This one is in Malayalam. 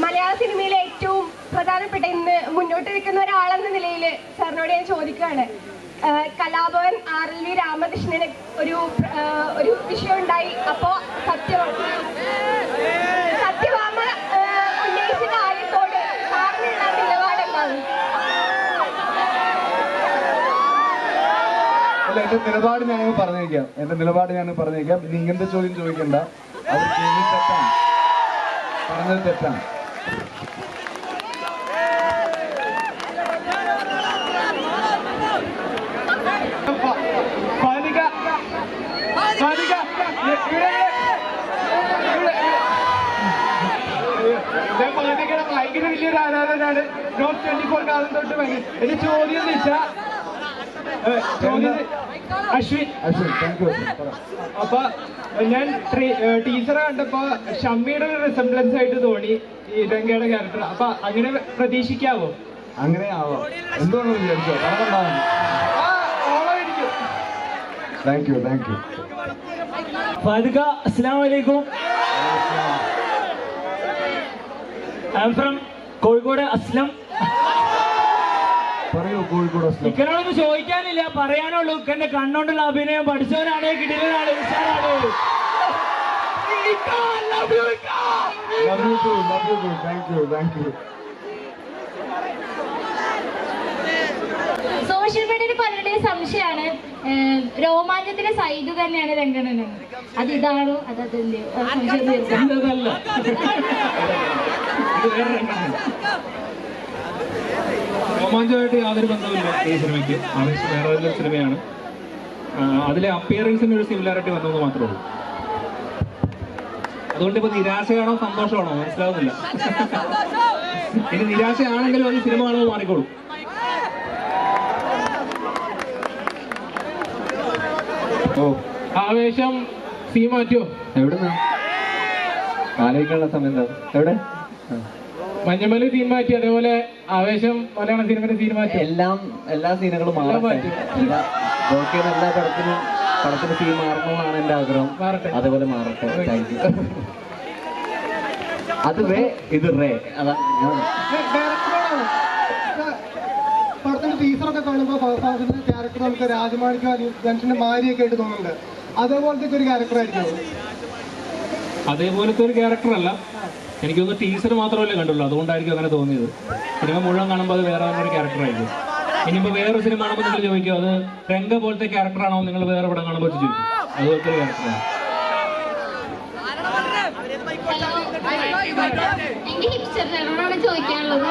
മലയാള സിനിമയിലെ ഏറ്റവും പ്രധാനപ്പെട്ട ഇന്ന് മുന്നോട്ട് നിൽക്കുന്ന ഒരാളെന്ന നിലയിൽ സാറിനോട് ഞാൻ ചോദിക്കുകയാണ്. കലാഭവൻ ആർ എൽ വി രാമകൃഷ്ണന് ഒരു ഒരു വിഷയം ഉണ്ടായി അപ്പോ സത്യം സത്യഭാമ ആഹ് ഉന്നയിച്ച കാര്യത്തോട് സാറിനുള്ള നിലപാട് എന്താണ് അല്ല എന്റെ നിലപാട് ഞാൻ പറഞ്ഞേക്കാം. എന്റെ നിലപാട് ഞാൻ പറഞ്ഞേക്കാം. ഇനി ഇങ്ങനത്തെ ചോദ്യം ചോദിക്കണ്ട. അത് തെറ്റാണ് പറഞ്ഞത് തെറ്റാണ്. ഞാൻ ഫാനികയുടെ ഭയങ്കര വലിയൊരു ആരാധനയാണ് നോട്ട് ട്വന്റി ഫോർ കാലം തൊട്ട് എന്റെ ചോദ്യം എന്ന് വെച്ചാ ഏ, ചോദ്യം അശ്വിൻ. അപ്പൊ ഞാൻ ടീച്ചറെ കണ്ടപ്പോ ഷമ്മിയുടെ ഒരു റിസംബ്ലൻസ് ആയിട്ട് തോന്നി ഈ രംഗയുടെ ക്യാരക്ടർ അപ്പൊ അങ്ങനെ പ്രതീക്ഷിക്കാവോ? അങ്ങനെ ആവോ. എന്തുകൊണ്ടെന്ന് വിചാരിച്ചോ? പറഞ്ഞാൽ ആ ഓളമായിരിക്കും thank you thank you Fadika അസ്സാം വലൈക്കും I am from Kozhikode Aslam പറയൂ കോഴിക്കോട് അസ്ലം ഇക്കനോടൊന്നും ചോദിക്കാനില്ല. പറയാനുള്ളൂ. ഇക്കന്റെ കണ്ണോണ്ടുള്ള അഭിനയം പഠിച്ചവനാണ്. കിടിലനാണ്. ഉഷാറാണ് സോഷ്യൽ മീഡിയയിൽ പലരുടെയും സംശയമാണ്. രോമാഞ്ചത്തിന്റെ സൈഡ് തന്നെയാണ് രംഗണന്. അത് ഇതാണോ? അത് അതല്ലയോ രോമാഞ്ചമായിട്ട് യാതൊരു ബന്ധമില്ല ഈ സിനിമയ്ക്ക്. ആവേശം വേറെ ഒരു സിനിമയാണ്. അതിലെ അപ്പിയറൻസിന് ഒരു സിമിലാരിറ്റി വന്നത് മാത്രമേ ഉള്ളൂ. അതുകൊണ്ട് ഇപ്പൊ നിരാശയാണോ സന്തോഷമാണോ? മനസ്സിലാവുന്നില്ല. ഇനി നിരാശയാണെങ്കിലും അത് സിനിമ ആണോ മാറിക്കോളും. ഓ ആവേശം സീ മാറ്റുമോ എവിടുന്നാ? ആലോചിക്കാനുള്ള സമയം എവിടെ? മഞ്ഞമല സീൻ മാറ്റി അതേപോലെ ആവേശം മലയാള സിനിമയുടെ സീൻ മാറ്റി. എല്ലാം എല്ലാ സീനുകളും മാറട്ടെ. മാറ്റി. എല്ലാ- പടത്തിനും പടത്തിന് സീൻ മാറണമെന്നാണ് എന്റെ ആഗ്രഹം. അതേപോലെ മാറട്ടെ. താങ്ക് യു അത് വേ ഇത് റേ. അതാ പടത്തിന്റെ ടീച്ചറൊക്കെ കാണുമ്പോൾ ഫഹദിന്റെ ക്യാരക്ടർ നമുക്ക് രാജമാണിക്കും ജംഗ്ഷന്റെ മാരിയൊക്കെ ആയിട്ട് തോന്നുന്നുണ്ട്. അതേപോലത്തെ ഒരു ക്യാരക്ടർ ആയിരിക്കും. അതേപോലത്തെ ഒരു ക്യാരക്ടറല്ല. എനിക്കൊന്ന് ടീച്ചർ മാത്രമല്ലേ കണ്ടുള്ളൂ. അതുകൊണ്ടായിരിക്കും അങ്ങനെ തോന്നിയത്. സിനിമ മുഴുവൻ കാണുമ്പോൾ അത് വേറെ ഒരു ക്യാരക്ടറായിരിക്കും. ഇനിയിപ്പോൾ വേറെ സിനിമ കാണുമ്പോൾ നിങ്ങൾ ചോദിക്കും അത് രംഗ പോലത്തെ ക്യാരക്ടറാണോ നിങ്ങൾ വേറെ പടം കാണുമ്പോൾ ചോദിക്കും. അതുപോലത്തെ ഒരു ക്യാരക്ടറാണ്. എനിക്ക് ചോദിക്കാനുള്ളത്.